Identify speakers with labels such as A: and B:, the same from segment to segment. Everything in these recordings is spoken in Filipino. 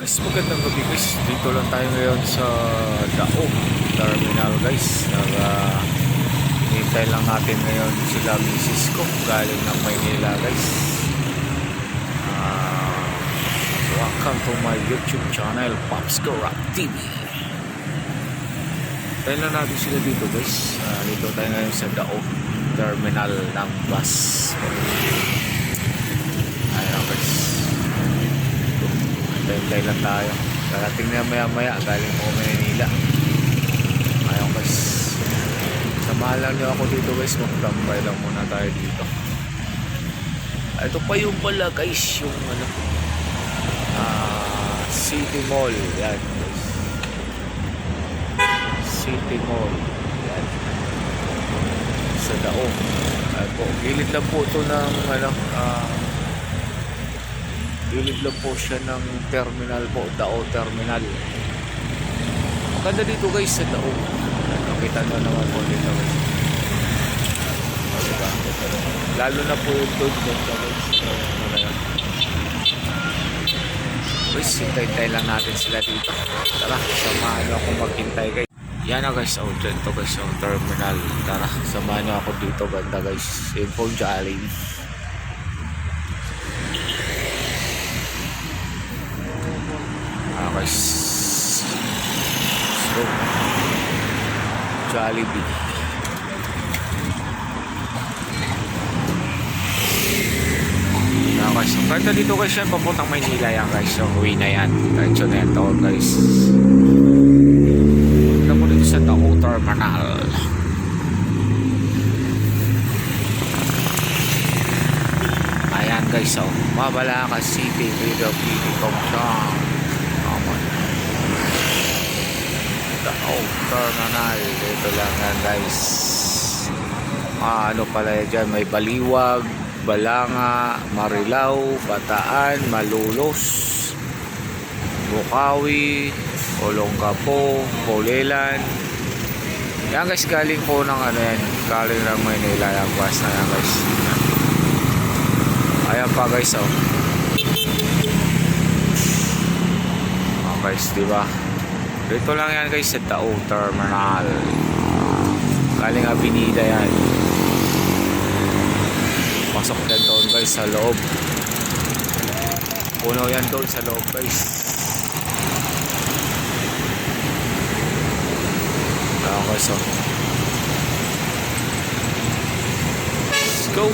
A: Guys, magandang gabi guys. Dito lang tayo ngayon sa Dao Terminal guys. Nag, uh, hintay lang natin ngayon sila misis ko galing ng Maynila guys. Ah, welcome to my YouTube channel, Pops Rock TV. Tayo lang natin sila dito guys. Ah, dito tayo ngayon sa Dao Terminal ng bus. Ayun Hintay lang tayo. Darating na maya maya galing po Manila. Ayun guys. Samahan niyo ako dito guys. Magtambay lang muna tayo dito. Ah, Ito pa yung pala guys. Yung ano. ah City Mall. Yan guys. City Mall. Yan. Sa Daong. Ay po. Gilid lang po ito ng ano. Ah Gilid lang po siya ng terminal po, Dao Terminal. Maganda dito guys sa Dao. Nakita nyo naman po dito guys. O, diba? Lalo na po yung doon sa guys. Guys, hintay-hintay lang natin sila dito. Tara, samahan nyo ako maghintay guys. Yan na guys, oh, dyan to guys, yung terminal. Tara, samahan nyo ako dito banda guys. Yun po, Jollibee. Ah, guys. So, Jollibee. Ah, guys. Ganda dito guys yan. Papuntang Maynila yan guys. So, uwi na yan. Diretso na yan to guys. Ganda po dito sa Tao Terminal. Ayan guys. So, Mabalaka City. Video City Kongchong. Tama. Tao Terminal. Dito lang yan guys. Ah, ano pala yan dyan? May Baliwag, Balanga, Marilao, Bataan, Malulos, Bukawi, Olonggapo, Pulilan. Yan guys, galing po ng ano yan. Galing ng Maynila yung bus na yan guys. Ayan pa guys oh. Oh guys, di ba? Dito lang yan guys sa Tao Terminal. Galing Avenida yan. Pasok yan doon guys sa loob. Puno yan doon sa loob guys. Ayan guys oh. Let's go.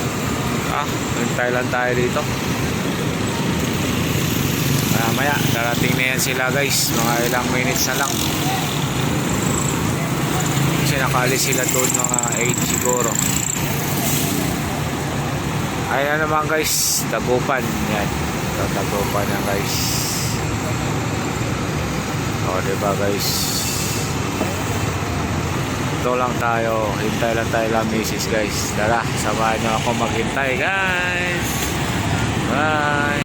A: Ah, hintay lang tayo dito. Maya maya, darating na yan sila guys. Mga ilang minutes na lang. Kasi nakali sila doon mga 8 siguro. Ayan na naman guys, Tagupan. Yan. Ito, Tagupan na guys. O, diba guys? Ito lang tayo. Hintay lang tayo lang misis guys. Tara, samahan nyo ako maghintay guys. Bye!